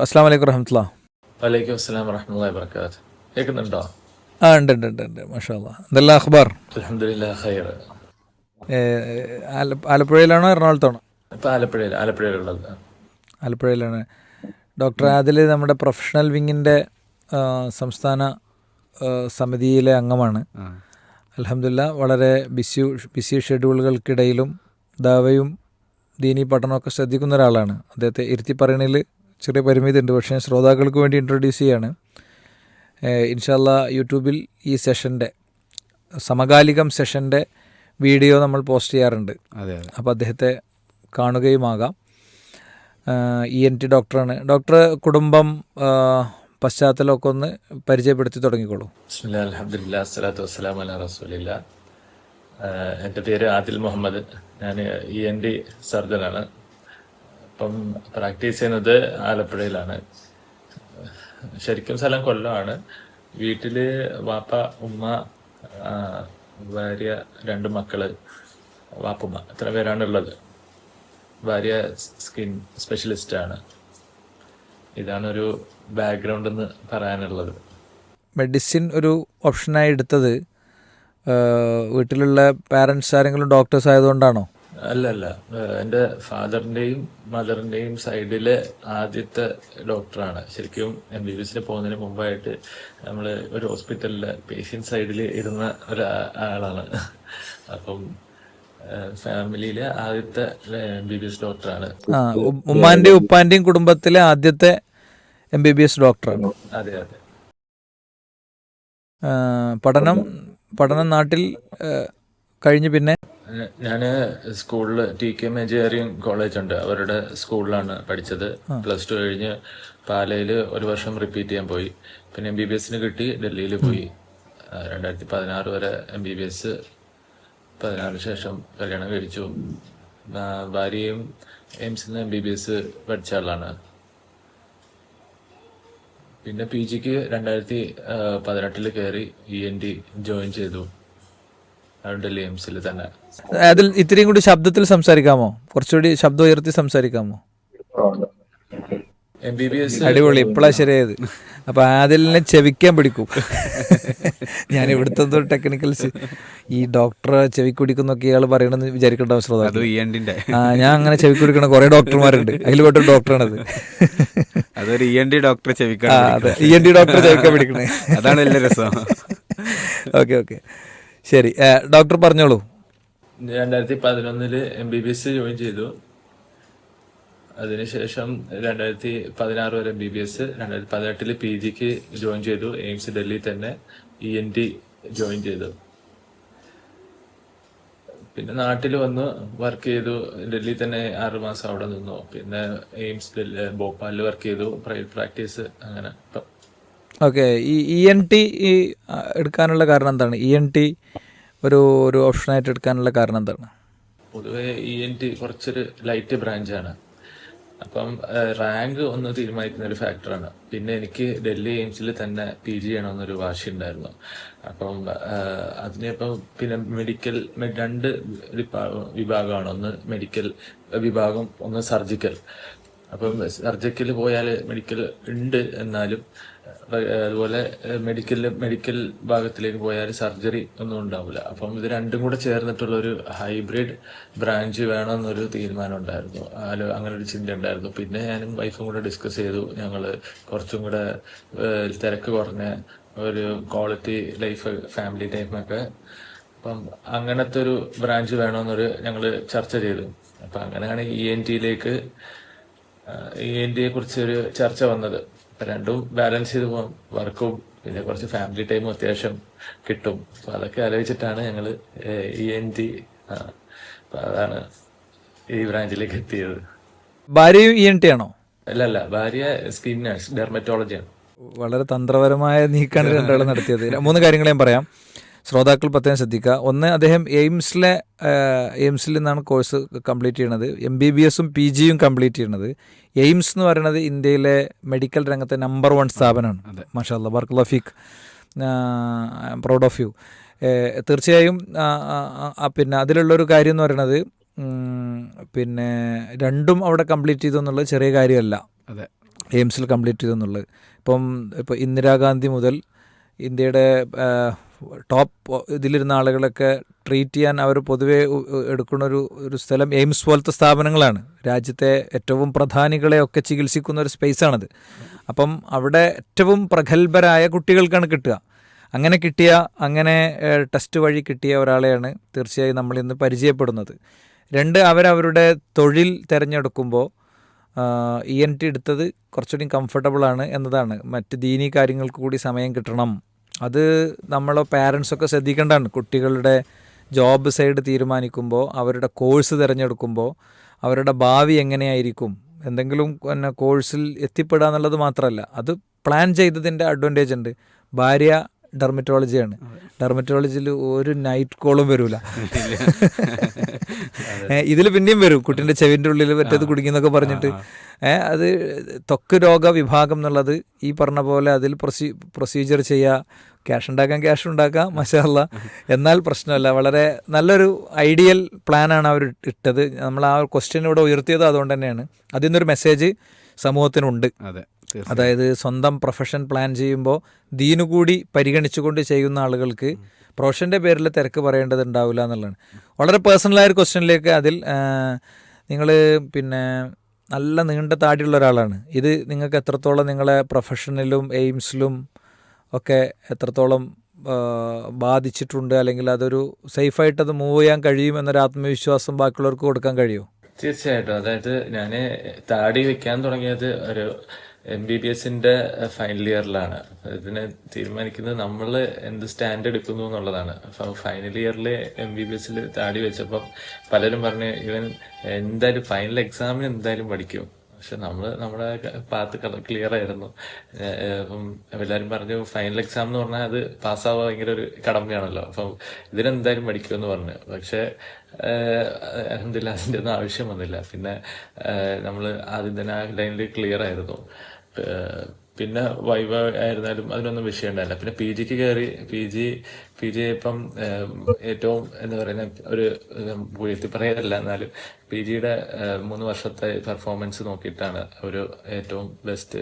അസ്സാം വലൈക്കും വറഹമത്തുള്ള. വലൈക്കും അസ്സലാം വറഹമുല്ലാ വർക്കാത്ത് കേൾക്കുന്നുണ്ടോ? ആ ഉണ്ട് ഉണ്ട് ഉണ്ട് ഉണ്ട്. മാഷാ എന്തെല്ലാം അഖ്ബാർ? അലഹമില്ല ഖൈർ. ആലപ്പുഴയിലാണോ എറണാകുളത്താണോ? ഇപ്പം ആലപ്പുഴയിൽ ആലപ്പുഴയിലുള്ളത്. ആലപ്പുഴയിലാണ്. ഡോക്ടർ ആദിൽ നമ്മുടെ പ്രൊഫഷണൽ വിങ്ങിന്റെ സംസ്ഥാന സമിതിയിലെ അംഗമാണ്. അലഹമില്ല വളരെ ബിസി ബിസി ഷെഡ്യൂളുകൾക്കിടയിലും ദാവയും ദീനി പഠനമൊക്കെ ശ്രദ്ധിക്കുന്ന ഒരാളാണ്. അദ്ദേഹത്തെ ഇരുത്തി പറയണതിൽ ചെറിയ പരിമിതി ഉണ്ട് പക്ഷേ ശ്രോതാക്കൾക്ക് വേണ്ടി ഇൻട്രൊഡ്യൂസ് ചെയ്യാണ്. ഇൻഷാല്ല യൂട്യൂബിൽ ഈ സെഷന്റെ സമകാലികം സെഷന്റെ വീഡിയോ നമ്മൾ പോസ്റ്റ് ചെയ്യാറുണ്ട്. അതെ അപ്പോൾ അദ്ദേഹത്തെ കാണുകയുമാകാം. ഇ എൻ ടി ഡോക്ടറാണ്. ഡോക്ടർ കുടുംബം പശ്ചാത്തലമൊക്കെ ഒന്ന് പരിചയപ്പെടുത്തി തുടങ്ങിക്കോളൂ. അലഹമില്ല അസ്സലാത്തു വസ്സലാം അല റസൂലില്ല. എന്റെ പേര് ആദിൽ മുഹമ്മദ്. ഞാൻ ഇ എൻ ഡി സർജനാണ്. അപ്പം പ്രാക്ടീസ് ചെയ്യുന്നത് ആലപ്പുഴയിലാണ്. ശരിക്കും സ്ഥലം കൊല്ലമാണ് വീട്ടിൽ വാപ്പ ഉമ്മ ഭാര്യ രണ്ട് മക്കൾ വാപ്പുമ്മ. ഇത്ര പേരാണുള്ളത്. ഭാര്യ സ്കിൻ സ്പെഷ്യലിസ്റ്റ് ആണ് ഇതാണ് ഒരു ബാക്ക്ഗ്രൗണ്ട് എന്ന് പറയാനുള്ളത്. മെഡിസിൻ ഒരു ഓപ്ഷനായി എടുത്തത് വീട്ടിലുള്ള പാരൻസ് ആരെങ്കിലും ഡോക്ടേഴ്സ് ആയതുകൊണ്ടാണോ? അല്ല അല്ല എന്റെ ഫാദറിന്റെയും മദറിന്റെയും സൈഡിലെ ആദ്യത്തെ ഡോക്ടറാണ്. ശരിക്കും എം ബി ബി എസിന് പോകുന്നതിന് മുമ്പായിട്ട് നമ്മൾ ഒരു ഹോസ്പിറ്റലിലെ പേഷ്യന്റ് സൈഡിൽ ഇരുന്ന ഒരാളാണ് അപ്പം ഫാമിലിയിലെ ആദ്യത്തെ എം ബി ബി എസ് ഡോക്ടറാണ്. ഉമ്മാന്റെയും ഉപ്പാന്റെയും കുടുംബത്തിലെ ആദ്യത്തെ എം ബി ബി എസ് ഡോക്ടറാണ്. അതെ അതെ. പഠനം പഠനം നാട്ടിൽ കഴിഞ്ഞ് പിന്നെ ഞാൻ സ്കൂളിൽ T K M engineering college ഉണ്ട്. അവരുടെ സ്കൂളിലാണ് പഠിച്ചത്. പ്ലസ് ടു കഴിഞ്ഞ് പാലയിൽ ഒരു വർഷം റിപ്പീറ്റ് ചെയ്യാൻ പോയി. പിന്നെ എം ബി ബി എസിന് കിട്ടി ഡൽഹിയിൽ പോയി. രണ്ടായിരത്തി പതിനാറ് വരെ എം ബി ബി എസ് പതിനാറിന് ശേഷം കല്യാണം കഴിച്ചു. ഭാര്യയും എയിംസിൽ നിന്ന് എം ബി ബി എസ് പഠിച്ച ആളാണ്. പിന്നെ പി ജിക്ക് രണ്ടായിരത്തി പതിനെട്ടിൽ കയറി ഇ എൻ ഡി ജോയിൻ ചെയ്തു. ഡൽഹി എയിംസിൽ തന്നെ. അതിൽ ഇത്രയും കൂടി ശബ്ദത്തിൽ സംസാരിക്കാമോ? കുറച്ചുകൂടി ശബ്ദം ഉയർത്തി സംസാരിക്കാമോ? എം ബി ബി എസ് അടിപൊളി ഇപ്പോഴാ ശരിയായത്. അപ്പൊ ആദിലിനെ ചെവിക്കാൻ പിടിക്കും. ഞാൻ ഇവിടുത്തെ ടെക്നിക്കൽസ് ഈ ഡോക്ടറെ ചെവിക്കുടിക്കുന്നൊക്കെ ഇയാൾ പറയണമെന്ന് വിചാരിക്കേണ്ട അത്. ശ്രോതാക്കൾ ആ ഞാൻ അങ്ങനെ ചെവി കുടിക്കണ കുറെ ഡോക്ടർമാരുണ്ട് അതിൽ പെട്ട ഡോക്ടറാണത് അതൊരു ഇ എൻ ഡി ഡോക്ടറെ ചെവിക്കാൻ ഇ എൻ ഡോക്ടറെ ചെവിക്കാൻ പിടിക്കണേ. അതാണ് രസം. Okay okay. ശരി. ഡോക്ടർ പറഞ്ഞോളൂ. രണ്ടായിരത്തി പതിനൊന്നിൽ M B B S join ചെയ്തു. അതിനുശേഷം രണ്ടായിരത്തി പതിനാറ് വരെ എം ബി ബി എസ് രണ്ടായിരത്തി പതിനെട്ടിൽ പി ജിക്ക് ജോയിൻ ചെയ്തു. എയിംസ് ഡൽഹി തന്നെ ഇ എൻ ടി ജോയിൻ ചെയ്തു. പിന്നെ നാട്ടിൽ വന്ന് വർക്ക് ചെയ്തു. ഡൽഹി തന്നെ ആറ് മാസം അവിടെ നിന്നു. പിന്നെ എയിംസ് ഭോപ്പാലിൽ വർക്ക് ചെയ്തു. പ്രൈവറ്റ് പ്രാക്ടീസ് അങ്ങനെ. ഇപ്പം ഓക്കെ ഈ ഇ എൻ ടി ഈ എടുക്കാനുള്ള കാരണം എന്താണ്? ഇ എൻ ടി ഒരു ഒരു ഓപ്ഷനായിട്ട് എടുക്കാനുള്ള കാരണം എന്താണ്? പൊതുവെ ഇ എൻ ടി കുറച്ചൊരു ലൈറ്റ് ബ്രാഞ്ചാണ് അപ്പം റാങ്ക് ഒന്ന് തീരുമാനിക്കുന്ന ഒരു ഫാക്ടറാണ് പിന്നെ എനിക്ക് ഡൽഹി എയിംസിൽ തന്നെ പി ജി ചെയ്യണമെന്നൊരു വാശി ഉണ്ടായിരുന്നു അപ്പം അതിനിപ്പം പിന്നെ മെഡിക്കൽ രണ്ട് വിഭാ- വിഭാഗമാണ്. ഒന്ന് മെഡിക്കൽ വിഭാഗം ഒന്ന് സർജിക്കൽ അപ്പം സർജിക്കൽ പോയാൽ മെഡിക്കൽ ഉണ്ട് എന്നാലും അതുപോലെ മെഡിക്കൽ മെഡിക്കൽ ഭാഗത്തിലേക്ക് പോയാൽ സർജറി ഒന്നും ഉണ്ടാവില്ല അപ്പം ഇത് രണ്ടും കൂടെ ചേർന്നിട്ടുള്ള ഒരു ഹൈബ്രിഡ് ബ്രാഞ്ച് വേണമെന്നൊരു തീരുമാനം ഉണ്ടായിരുന്നു അങ്ങനെ ഒരു ചിന്ത ഉണ്ടായിരുന്നു പിന്നെ ഞാനും വൈഫും കൂടെ ഡിസ്കസ് ചെയ്തു. ഞങ്ങൾ കുറച്ചും കൂടെ തിരക്ക് കുറഞ്ഞ ഒരു ക്വാളിറ്റി ലൈഫ് ഫാമിലി ടൈമൊക്കെ അപ്പം അങ്ങനത്തെ ഒരു ബ്രാഞ്ച് വേണമെന്നൊരു ഞങ്ങൾ ചർച്ച ചെയ്തു. അപ്പം അങ്ങനെയാണ് ഇ എൻ ടിയിലേക്ക് ഇ എൻ ടിയെ കുറിച്ചൊരു ചർച്ച വന്നത്. രണ്ടും ബാലൻസ് ചെയ്ത് പോകാം വർക്കും പിന്നെ കുറച്ച് ഫാമിലി ടൈമും അത്യാവശ്യം കിട്ടും. അപ്പൊ അതൊക്കെ ആലോചിച്ചിട്ടാണ് ഞങ്ങൾ ഇ എൻ ടി അതാണ് ഈ ബ്രാഞ്ചിലേക്ക് എത്തിയത്. ഭാര്യയും ഇ എൻ ടി ആണോ? അല്ല അല്ല ഭാര്യ സ്കിൻ നഴ്സ് ഡെർമറ്റോളജിയാണ് വളരെ തന്ത്രപരമായ നീക്കാണ് രണ്ടാളും നടത്തിയത്. മൂന്ന് കാര്യങ്ങൾ ഞാൻ പറയാം. ശ്രോതാക്കൾ പ്രത്യേകം ശ്രദ്ധിക്കുക. ഒന്ന് അദ്ദേഹം എയിംസിലെ എയിംസിൽ നിന്നാണ് കോഴ്സ് കംപ്ലീറ്റ് ചെയ്യണത് എം ബി ബി എസും പി ജിയും കംപ്ലീറ്റ് ചെയ്യണത് എയിംസ് എന്ന് പറയുന്നത് ഇന്ത്യയിലെ മെഡിക്കൽ രംഗത്തെ നമ്പർ വൺ സ്ഥാപനമാണ്. മാഷാല്ല ബർക്ക് ലഫീഖ് പ്രൗഡ് ഓഫ് യു തീർച്ചയായും പിന്നെ അതിലുള്ളൊരു കാര്യം എന്ന് പറയുന്നത് പിന്നെ രണ്ടും അവിടെ കംപ്ലീറ്റ് ചെയ്തു എന്നുള്ളത് ചെറിയ കാര്യമല്ല. അതെ. എയിംസിൽ കംപ്ലീറ്റ് ചെയ്തെന്നുള്ളത് ഇപ്പം ഇപ്പോൾ ഇന്ദിരാഗാന്ധി മുതൽ ഇന്ത്യയുടെ ടോപ്പ് ഇതിലിരുന്ന ആളുകളൊക്കെ ട്രീറ്റ് ചെയ്യാൻ അവർ പൊതുവേ എടുക്കുന്ന ഒരു ഒരു സ്ഥലം എയിംസ് പോലത്തെ സ്ഥാപനങ്ങളാണ്. രാജ്യത്തെ ഏറ്റവും പ്രധാനികളെയൊക്കെ ചികിത്സിക്കുന്ന ഒരു സ്പേസാണത്. അപ്പം അവിടെ ഏറ്റവും പ്രഗത്ഭരായ കുട്ടികൾക്കാണ് കിട്ടുക. അങ്ങനെ കിട്ടിയ അങ്ങനെ ടെസ്റ്റ് വഴി കിട്ടിയ ഒരാളെയാണ് തീർച്ചയായും നമ്മൾ ഇന്ന് പരിചയപ്പെടുന്നത്. രണ്ട് അവരവരുടെ തൊഴിൽ തിരഞ്ഞെടുക്കുമ്പോൾ ഇ എൻ ടി എടുത്തത് കുറച്ചുകൂടി കംഫർട്ടബിളാണ് എന്നതാണ്. മറ്റ് ദീനി കാര്യങ്ങൾക്ക് കൂടി സമയം കിട്ടണം. അത് നമ്മളെ പാരൻസൊക്കെ ശ്രദ്ധിക്കേണ്ടതാണ്. കുട്ടികളുടെ ജോബ് സൈഡ് തീരുമാനിക്കുമ്പോൾ അവരുടെ കോഴ്സ് തിരഞ്ഞെടുക്കുമ്പോൾ അവരുടെ ഭാവി എങ്ങനെയായിരിക്കും? എന്തെങ്കിലും പിന്നെ കോഴ്സിൽ എത്തിപ്പെടുക എന്നുള്ളത് മാത്രമല്ല അത് പ്ലാൻ ചെയ്തതിന്റെ അഡ്വാന്റേജ് ഉണ്ട്. ഭാര്യ ഡെർമറ്റോളജിയാണ് ഡെർമറ്റോളജിയിൽ ഒരു നൈറ്റ് കോളും വരൂല. ഇതിൽ പിന്നെയും വരും. കുട്ടിന്റെ ചെവിന്റെ ഉള്ളിൽ മറ്റേത് കുടിക്കുന്നൊക്കെ പറഞ്ഞിട്ട്. അത് ത്വക്ക് രോഗ വിഭാഗം എന്നുള്ളത് ഈ പറഞ്ഞ പോലെ അതിൽ പ്രൊസീ പ്രൊസീജിയർ ചെയ്യുക ക്യാഷ് ഉണ്ടാക്കാൻ ക്യാഷ് ഉണ്ടാക്കാം മഷാല്ല എന്നാൽ പ്രശ്നമല്ല. വളരെ നല്ലൊരു ഐഡിയൽ പ്ലാനാണ് അവർ ഇട്ടത്. നമ്മൾ ആ ക്വസ്റ്റ്യൻ ഇവിടെ ഉയർത്തിയത് അതുകൊണ്ട് തന്നെയാണ്. അതിൽ നിന്നൊരു മെസ്സേജ് സമൂഹത്തിനുണ്ട്. അതെ. അതായത് സ്വന്തം പ്രൊഫഷൻ പ്ലാൻ ചെയ്യുമ്പോൾ ദീനു കൂടി പരിഗണിച്ചുകൊണ്ട് ചെയ്യുന്ന ആളുകൾക്ക് പ്രൊഫഷന്റെ പേരിൽ തിരക്ക് പറയേണ്ടത് ഉണ്ടാവില്ല എന്നുള്ളതാണ്. വളരെ പേഴ്സണലായ ഒരു ക്വസ്റ്റ്യനിലേക്ക് അതിൽ നിങ്ങൾ പിന്നെ നല്ല നീണ്ട താടിയുള്ള ഒരാളാണ്. ഇത് നിങ്ങൾക്ക് എത്രത്തോളം നിങ്ങളെ പ്രൊഫഷനിലും എയിംസിലും ഒക്കെ എത്രത്തോളം ബാധിച്ചിട്ടുണ്ട്? അല്ലെങ്കിൽ അതൊരു സേഫായിട്ട് അത് മൂവ് ചെയ്യാൻ കഴിയും എന്നൊരു ആത്മവിശ്വാസം ബാക്കിയുള്ളവർക്ക് കൊടുക്കാൻ കഴിയുമോ തീർച്ചയായിട്ടും. അതായത് ഞാൻ താടി വെക്കാൻ തുടങ്ങിയത് ഒരു എം ബി ബി എസിന്റെ ഫൈനൽ ഇയറിലാണ് ഇതിനെ തീരുമാനിക്കുന്നത് നമ്മൾ എന്ത് സ്റ്റാൻഡേർഡ് എടുക്കുന്നു എന്നുള്ളതാണ്. അപ്പം ഫൈനൽ ഇയറിൽ എം ബി ബി എസിൽ താടി വെച്ചപ്പം പലരും പറഞ്ഞു ഇവൻ എന്തായാലും ഫൈനൽ എക്സാമിന് എന്തായാലും പഠിക്കും. പക്ഷെ നമ്മൾ നമ്മുടെ പാത്ത് ക്ലിയർ ആയിരുന്നു. അപ്പം എല്ലാവരും പറഞ്ഞു ഫൈനൽ എക്സാം എന്ന് പറഞ്ഞാൽ അത് പാസ്സാവുക ഭയങ്കര ഒരു കടമയാണല്ലോ. അപ്പം ഇതിനെന്തായാലും പഠിക്കുമെന്ന് പറഞ്ഞു. പക്ഷെ എന്തില്ല അതിന്റെ ഒന്നും ആവശ്യം വന്നില്ല. പിന്നെ നമ്മൾ ആദ്യം തന്നെ ആ ലൈനിൽ ക്ലിയർ ആയിരുന്നു. ഏഹ് പിന്നെ വൈവ ആയിരുന്നാലും അതിനൊന്നും വിഷയം ഉണ്ടായില്ല പിന്നെ പി ജിക്ക് കയറി പി ജി പി ജി ഇപ്പം ഏറ്റവും എന്ന് പറയുന്ന ഒരു ഉയർത്തി പറയാറില്ല എന്നാലും പി ജിയുടെ മൂന്ന് വർഷത്തെ പെർഫോമൻസ് നോക്കിയിട്ടാണ് ഒരു ഏറ്റവും ബെസ്റ്റ്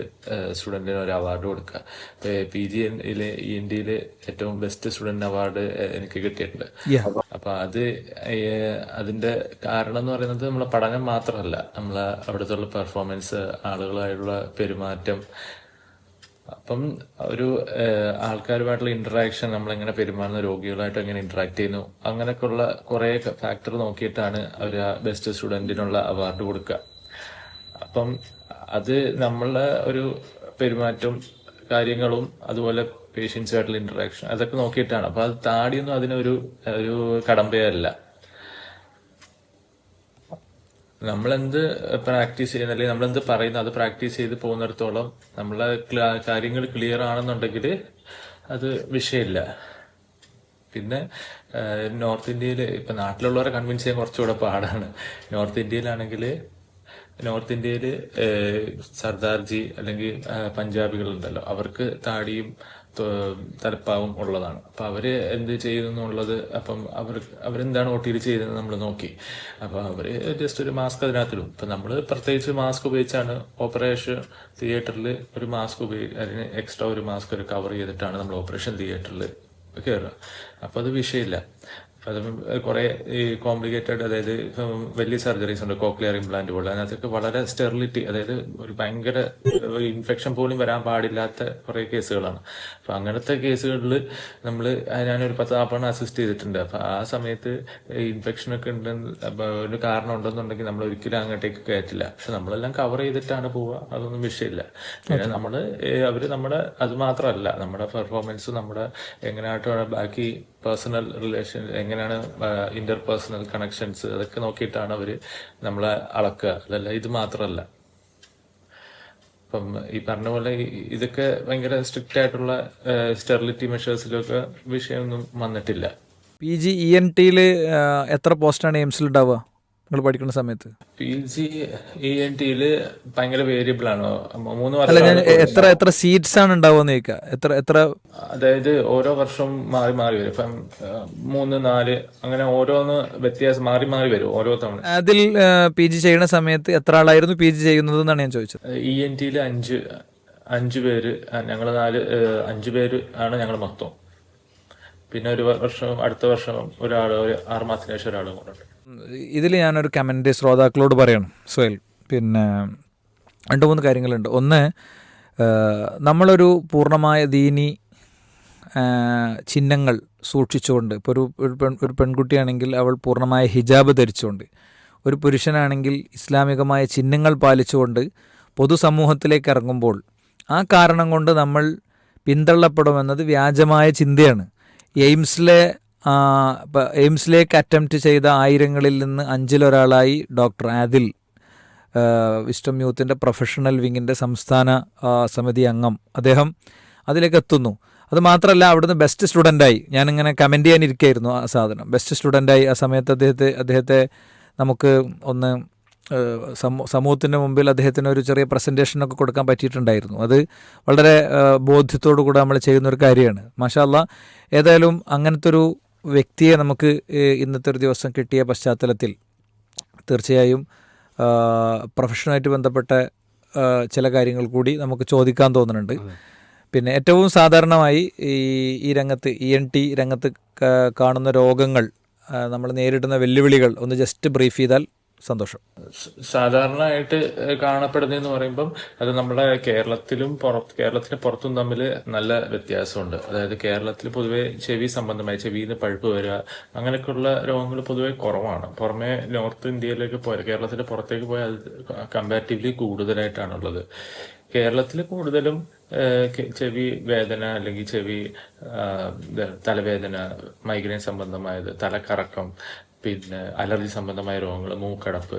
സ്റ്റുഡന്റിന് ഒരു അവാർഡ് കൊടുക്കുക. പി ജിയിലെ ഇ എൻ ഡിയിലെ ഏറ്റവും ബെസ്റ്റ് സ്റ്റുഡന്റ് അവാർഡ് എനിക്ക് കിട്ടിയിട്ടുണ്ട്. അപ്പൊ അത് അതിന്റെ കാരണം എന്ന് പറയുന്നത് നമ്മളെ പഠനം മാത്രമല്ല. നമ്മളെ അവിടുത്തെ പെർഫോമൻസ് ആളുകളായിട്ടുള്ള പെരുമാറ്റം അപ്പം ഒരു ആൾക്കാരുമായിട്ടുള്ള ഇന്ററാക്ഷൻ നമ്മൾ എങ്ങനെ പെരുമാറുന്ന രോഗികളായിട്ട് എങ്ങനെ ഇന്ററാക്ട് ചെയ്യുന്നു. അങ്ങനെയൊക്കെയുള്ള കുറെ ഫാക്ടർ നോക്കിയിട്ടാണ് അവർ ആ ബെസ്റ്റ് സ്റ്റുഡന്റിനുള്ള അവാർഡ് കൊടുക്കുക. അപ്പം അത് നമ്മളുടെ ഒരു പെരുമാറ്റം കാര്യങ്ങളും അതുപോലെ പേഷ്യൻസുമായിട്ടുള്ള ഇന്ററാക്ഷൻ അതൊക്കെ നോക്കിയിട്ടാണ്. അപ്പൊ അത് താടിയൊന്നും അതിനൊരു ഒരു കടമ്പയല്ല. നമ്മളെന്ത് പ്രാക്ടീസ് ചെയ്യുന്ന അല്ലെങ്കിൽ നമ്മളെന്ത് പറയുന്ന അത് പ്രാക്ടീസ് ചെയ്ത് പോകുന്നിടത്തോളം നമ്മളെ കാര്യങ്ങൾ ക്ലിയർ ആണെന്നുണ്ടെങ്കിൽ അത് വിഷയമില്ല. പിന്നെ നോർത്ത് ഇന്ത്യയിൽ ഇപ്പൊ നാട്ടിലുള്ളവരെ കൺവിൻസ് ചെയ്യാൻ കുറച്ചുകൂടെ പാടാണ്. നോർത്ത് ഇന്ത്യയിലാണെങ്കിൽ നോർത്ത് ഇന്ത്യയിൽ സർദാർജി അല്ലെങ്കിൽ പഞ്ചാബികളുണ്ടല്ലോ. അവർക്ക് താടിയും തലപ്പാവും ഉള്ളതാണ്. അപ്പം അവർ എന്ത് ചെയ്യുന്നു എന്നുള്ളത് അപ്പം അവർ അവരെന്താണ് ഒട്ടിയിൽ ചെയ്തതെന്ന് നമ്മൾ നോക്കി. അപ്പോൾ അവർ ജസ്റ്റ് ഒരു മാസ്ക് അതിനകത്തിടും. ഇപ്പം നമ്മൾ പ്രത്യേകിച്ച് മാസ്ക് ഉപയോഗിച്ചാണ് ഓപ്പറേഷൻ തിയേറ്ററിൽ ഒരു മാസ്ക് ഉപയോഗിച്ച് അതിന് എക്സ്ട്രാ ഒരു മാസ്ക് ഒരു കവർ ചെയ്തിട്ടാണ് നമ്മൾ ഓപ്പറേഷൻ തിയേറ്ററിൽ കയറുക അപ്പോൾ അത് വിഷയമില്ല. അത് കുറെ ഈ കോംപ്ലിക്കേറ്റഡ് അതായത് വലിയ സർജറീസ് ഉണ്ട് കോക്ലിയർ ഇംപ്ലാന്റ് പോലെ. അതിനകത്തൊക്കെ വളരെ സ്റ്റെറിലിറ്റി അതായത് ഒരു ഭയങ്കര ഇൻഫെക്ഷൻ പോലും വരാൻ പാടില്ലാത്ത കുറെ കേസുകളാണ്. അപ്പൊ അങ്ങനത്തെ കേസുകളിൽ നമ്മൾ ഞാനൊരു പത്ത് നാൽപ്പണ്ണം അസിസ്റ്റ് ചെയ്തിട്ടുണ്ട്. അപ്പൊ ആ സമയത്ത് ഇൻഫെക്ഷൻ ഒക്കെ ഉണ്ടെന്ന് ഒരു കാരണം ഉണ്ടെന്നുണ്ടെങ്കിൽ നമ്മൾ ഒരിക്കലും അങ്ങോട്ടേക്ക് കയറ്റില്ല. പക്ഷെ നമ്മളെല്ലാം കവർ ചെയ്തിട്ടാണ് പോവുക അതൊന്നും വിഷയമില്ല. പിന്നെ നമ്മൾ അവർ നമ്മുടെ അത് മാത്രമല്ല നമ്മുടെ പെർഫോമൻസ് നമ്മുടെ എങ്ങനെയായിട്ടാണ് ബാക്കി പേഴ്സണൽ റിലേഷൻ എങ്ങനെയാണ് ഇന്റർ പേഴ്സണൽ കണക്ഷൻസ് അതൊക്കെ നോക്കിയിട്ടാണ് അവർ നമ്മളെ അളക്കുക. അതല്ല ഇത് മാത്രമല്ല. അപ്പം ഈ പറഞ്ഞ പോലെ ഇതൊക്കെ ഭയങ്കര സ്ട്രിക്റ്റ് ആയിട്ടുള്ള സ്റ്റെറിലിറ്റി മെഷേഴ്സിലൊക്കെ വിഷയമൊന്നും വന്നിട്ടില്ല. പി ജി ഇ എൻ ടിയിൽ എത്ര പോസ്റ്റാണ് എയിംസിൽ ഉണ്ടാവുക നിങ്ങൾ പഠിക്കുന്ന സമയത്ത്? പി ജി ഇ എൻ ഭയങ്കര വേരിയബിൾ ആണ്? മൂന്ന് അല്ല ഞാൻ വർഷം എത്ര എത്ര സീറ്റ്സ് ആണ് ഉണ്ടാവുക എത്ര എത്ര അതായത് ഓരോ വർഷം മാറി മാറി വരും. ഇപ്പം മൂന്ന് നാല് അങ്ങനെ ഓരോന്ന് വ്യത്യാസം മാറി മാറി വരും ഓരോ തവണ. അതിൽ പി ജി ചെയ്യുന്ന സമയത്ത് എത്ര ആളായിരുന്നു പി ജി ചെയ്യുന്നത് എന്നാണ് ഞാൻ ചോദിച്ചത്. ഇ എൻ ടിയിൽ അഞ്ച് അഞ്ചു പേര് ഞങ്ങൾ നാല് അഞ്ചു പേര് ആണ് ഞങ്ങൾ മൊത്തം. പിന്നെ ഒരു വർഷം അടുത്ത വർഷം ഒരാൾ ഒരു ആറ് മാസത്തിന് ശേഷം ഒരാൾ കൂടെ ഉണ്ട്. ഇതിൽ ഞാനൊരു കമന്റ് ശ്രോതാക്കളോട് പറയണം സുഹേൽ. പിന്നെ രണ്ട് മൂന്ന് കാര്യങ്ങളുണ്ട്. ഒന്ന് നമ്മളൊരു പൂർണമായ ദീനി ചിഹ്നങ്ങൾ സൂക്ഷിച്ചുകൊണ്ട് ഇപ്പോൾ ഒരു ഒരു പെൺ ഒരു പെൺകുട്ടിയാണെങ്കിൽ അവൾ പൂർണമായ ഹിജാബ് ധരിച്ചുകൊണ്ട് ഒരു പുരുഷനാണെങ്കിൽ ഇസ്ലാമികമായ ചിഹ്നങ്ങൾ പാലിച്ചുകൊണ്ട് പൊതുസമൂഹത്തിലേക്ക് ഇറങ്ങുമ്പോൾ ആ കാരണം കൊണ്ട് നമ്മൾ പിന്തള്ളപ്പെടുമെന്നത് വ്യാജമായ ചിന്തയാണ്. എയിംസിലെ എയിംസിലേക്ക് അറ്റംപ്റ്റ് ചെയ്ത ആയിരങ്ങളിൽ നിന്ന് അഞ്ചിലൊരാളായി ഡോക്ടർ ആദിൽ വിസ്റ്റം യൂത്തിന്റെ പ്രൊഫഷണൽ വിങ്ങിന്റെ സംസ്ഥാന സമിതി അംഗം. അദ്ദേഹം അതിലേക്ക് എത്തുന്നു. അത് മാത്രമല്ല അവിടുന്ന് ബെസ്റ്റ് സ്റ്റുഡന്റായി ഞാനിങ്ങനെ കമന്റ് ചെയ്യാനിരിക്കുകയായിരുന്നു ആ സാധനം. ബെസ്റ്റ് സ്റ്റുഡന്റായി ആ സമയത്ത് അദ്ദേഹത്തെ അദ്ദേഹത്തെ നമുക്ക് ഒന്ന് സമൂഹത്തിന്റെ മുമ്പിൽ അദ്ദേഹത്തിന് ഒരു ചെറിയ പ്രസന്റേഷനൊക്കെ കൊടുക്കാൻ പറ്റിയിട്ടുണ്ടായിരുന്നു. അത് വളരെ ബോധ്യത്തോടു കൂടെ നമ്മൾ ചെയ്യുന്ന ഒരു കാര്യമാണ് മാഷാല്ല ഏതായാലും അങ്ങനത്തെ ഒരു വ്യക്തിയെ നമുക്ക് ഇന്നത്തെ ഒരു ദിവസം കിട്ടിയ പശ്ചാത്തലത്തിൽ തീർച്ചയായും പ്രൊഫഷനുമായിട്ട് ബന്ധപ്പെട്ട ചില കാര്യങ്ങൾ കൂടി നമുക്ക് ചോദിക്കാൻ തോന്നുന്നുണ്ട്. പിന്നെ ഏറ്റവും സാധാരണമായി ഈ ഈ രംഗത്ത് ഇ എൻ ടി രംഗത്ത് കാണുന്ന രോഗങ്ങൾ നമ്മൾ നേരിടുന്ന വെല്ലുവിളികൾ ഒന്ന് ജസ്റ്റ് ബ്രീഫ് ചെയ്താൽ സന്തോഷം. സാധാരണയായിട്ട് കാണപ്പെടുന്നതെന്ന് പറയുമ്പം അത് നമ്മുടെ കേരളത്തിലും പുറത്ത് കേരളത്തിന് പുറത്തും തമ്മിൽ നല്ല വ്യത്യാസമുണ്ട്. അതായത് കേരളത്തിൽ പൊതുവെ ചെവി സംബന്ധമായി ചെവിയിൽ നിന്ന് പഴുപ്പ് വരിക അങ്ങനെയൊക്കെയുള്ള രോഗങ്ങൾ പൊതുവെ കുറവാണ്. പുറമെ നോർത്ത് ഇന്ത്യയിലേക്ക് പോയാൽ കേരളത്തിന്റെ പുറത്തേക്ക് പോയാൽ അത് കമ്പാരിറ്റീവ്ലി കൂടുതലായിട്ടാണുള്ളത്. കേരളത്തിൽ കൂടുതലും ചെവി വേദന അല്ലെങ്കിൽ ചെവി തലവേദന മൈഗ്രെയിൻ സംബന്ധമായത് തലക്കറക്കം പിന്നെ അലർജി സംബന്ധമായ രോഗങ്ങൾ മൂക്കടപ്പ്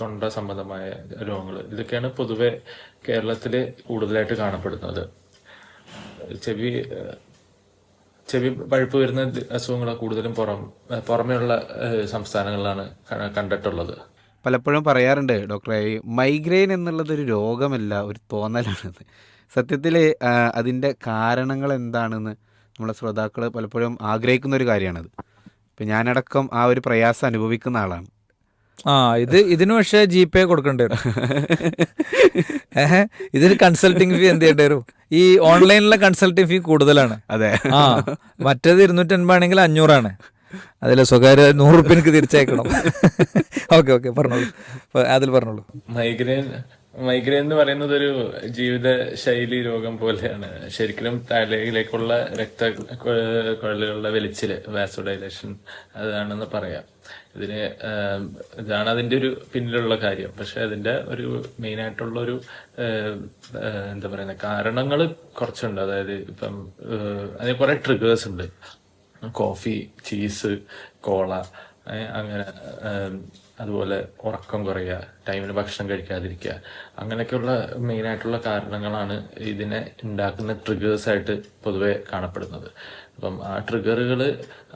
തൊണ്ട സംബന്ധമായ രോഗങ്ങൾ ഇതൊക്കെയാണ് പൊതുവെ കേരളത്തിൽ കൂടുതലായിട്ട് കാണപ്പെടുന്നത്. ചെവി ചെവി പഴുപ്പ് വരുന്ന അസുഖങ്ങൾ കൂടുതലും പുറം പുറമെയുള്ള സംസ്ഥാനങ്ങളിലാണ് കണ്ടിട്ടുള്ളത്. പലപ്പോഴും പറയാറുണ്ട് ഡോക്ടറെ മൈഗ്രെയിൻ എന്നുള്ളത് ഒരു രോഗമല്ല ഒരു തോന്നലാണെന്ന് സത്യത്തിൽ അതിന്റെ കാരണങ്ങൾ എന്താണെന്ന് നമ്മളെ ശ്രോതാക്കൾ പലപ്പോഴും ആഗ്രഹിക്കുന്ന ഒരു കാര്യമാണത്. ഇപ്പം ഞാനടക്കം ആ ഒരു പ്രയാസം അനുഭവിക്കുന്ന ആളാണ്. ആ ഇത് ഇതിന് പക്ഷേ ജി പേ കൊടുക്കേണ്ടി വരും. ഇതിന് കൺസൾട്ടിങ് ഫീ എന്ത് ചെയ്യേണ്ടി വരും? ഈ ഓൺലൈനിലെ കൺസൾട്ടിങ് ഫീ കൂടുതലാണ്. അതെ. ആ മറ്റേത് ഇരുന്നൂറ്റൻപതാണെങ്കിൽ അഞ്ഞൂറാണ്. അതിൽ സ്വകാര്യ നൂറ് റുപ്യ എനിക്ക് തിരിച്ചയക്കണം. ഓക്കെ ഓക്കെ പറഞ്ഞോളൂ. അതിൽ പറഞ്ഞോളൂ. മൈഗ്രെയിൻ മൈഗ്രെയിൻ എന്ന് പറയുന്നത് ഒരു ജീവിത ശൈലി രോഗം പോലെയാണ്. ശരിക്കും തലയിലേക്കുള്ള രക്ത കുഴലുകളുടെ വലിച്ചിൽ വാസോഡൈലേഷൻ അതാണെന്ന് പറയാം. ഇതിന് ഇതാണ് അതിന്റെ ഒരു പിന്നിലുള്ള കാര്യം. പക്ഷെ അതിന്റെ ഒരു മെയിൻ ആയിട്ടുള്ള ഒരു എന്താ പറയുന്ന കാരണങ്ങൾ കുറച്ചുണ്ട്. അതായത് ഇപ്പം അതിന് കുറെ ട്രിഗേഴ്സ് ഉണ്ട്. കോഫി ചീസ് കോള അങ്ങനെ അതുപോലെ ഉറക്കം കുറയുക ടൈമിന് ഭക്ഷണം കഴിക്കാതിരിക്കുക അങ്ങനെയൊക്കെയുള്ള മെയിൻ ആയിട്ടുള്ള കാരണങ്ങളാണ് ഇതിനെ ഉണ്ടാക്കുന്ന ട്രിഗേഴ്സ് ആയിട്ട് പൊതുവെ കാണപ്പെടുന്നത്. അപ്പം ആ ട്രിഗറുകൾ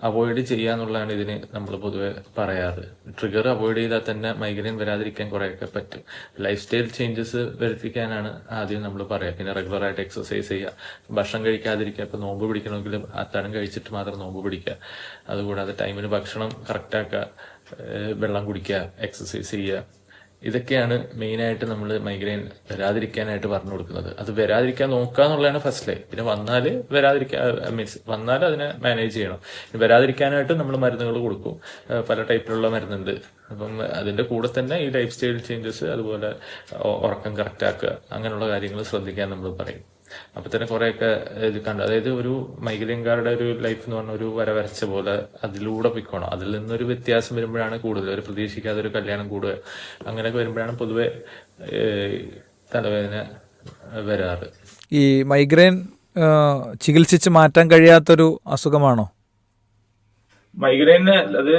അവോയ്ഡ് ചെയ്യുക എന്നുള്ളതാണ് ഇതിന് നമ്മൾ പൊതുവെ പറയാറ്. ട്രിഗർ അവോയ്ഡ് ചെയ്താൽ തന്നെ മൈഗ്രെയിൻ വരാതിരിക്കാൻ കുറേയൊക്കെ പറ്റും. ലൈഫ് സ്റ്റൈൽ ചേഞ്ചസ് വരുത്തിക്കാനാണ് ആദ്യം നമ്മൾ പറയുക പിന്നെ റെഗുലറായിട്ട് എക്സസൈസ് ചെയ്യുക. ഭക്ഷണം കഴിക്കാതിരിക്കുക. ഇപ്പം നോമ്പ് പിടിക്കണമെങ്കിൽ അത്താഴം കഴിച്ചിട്ട് മാത്രം നോമ്പ് പിടിക്കുക. അതുകൂടാതെ ടൈമിന് ഭക്ഷണം കറക്റ്റാക്കുക വെള്ളം കുടിക്കുക എക്സസൈസ് ചെയ്യുക. ഇതൊക്കെയാണ് മെയിനായിട്ട് നമ്മൾ മൈഗ്രെയിൻ വരാതിരിക്കാനായിട്ട് പറഞ്ഞു കൊടുക്കുന്നത്. അത് വരാതിരിക്കാൻ നോക്കുക എന്നുള്ളതാണ് ഫസ്റ്റ് ലൈൻ പിന്നെ വന്നാൽ വരാതിരിക്കാൻ മീൻസ് വന്നാൽ അതിനെ മാനേജ് ചെയ്യണം. വരാതിരിക്കാനായിട്ട് നമ്മൾ മരുന്നുകൾ കൊടുക്കും. പല ടൈപ്പിലുള്ള മരുന്നുണ്ട്. അപ്പം അതിന്റെ കൂടെ തന്നെ ഈ ലൈഫ് സ്റ്റൈൽ ചേഞ്ചസ് അതുപോലെ ഉറക്കം കറക്റ്റ് ആക്കുക അങ്ങനെയുള്ള കാര്യങ്ങൾ ശ്രദ്ധിക്കാൻ നമ്മൾ പറയും. അപ്പൊ തന്നെ കുറെയൊക്കെ ഇത് കണ്ടു അതായത് ഒരു മൈഗ്രൈൻകാരുടെ ഒരു ലൈഫ് എന്ന് പറഞ്ഞ ഒരു വര വരച്ച പോലെ അതിലൂടെ പൊയ്ക്കോണം. അതിൽ നിന്നൊരു വ്യത്യാസം വരുമ്പോഴാണ് കൂടുതൽ. ഒരു പ്രതീക്ഷിക്കാതെ ഒരു കല്യാണം കൂടുക. അങ്ങനെയൊക്കെ വരുമ്പോഴാണ് പൊതുവെ തലവേദന വരാറ്. ഈ മൈഗ്രെയിൻ ചികിത്സിച്ച് മാറ്റാൻ കഴിയാത്തൊരു അസുഖമാണോ? മൈഗ്രെയിന് അത്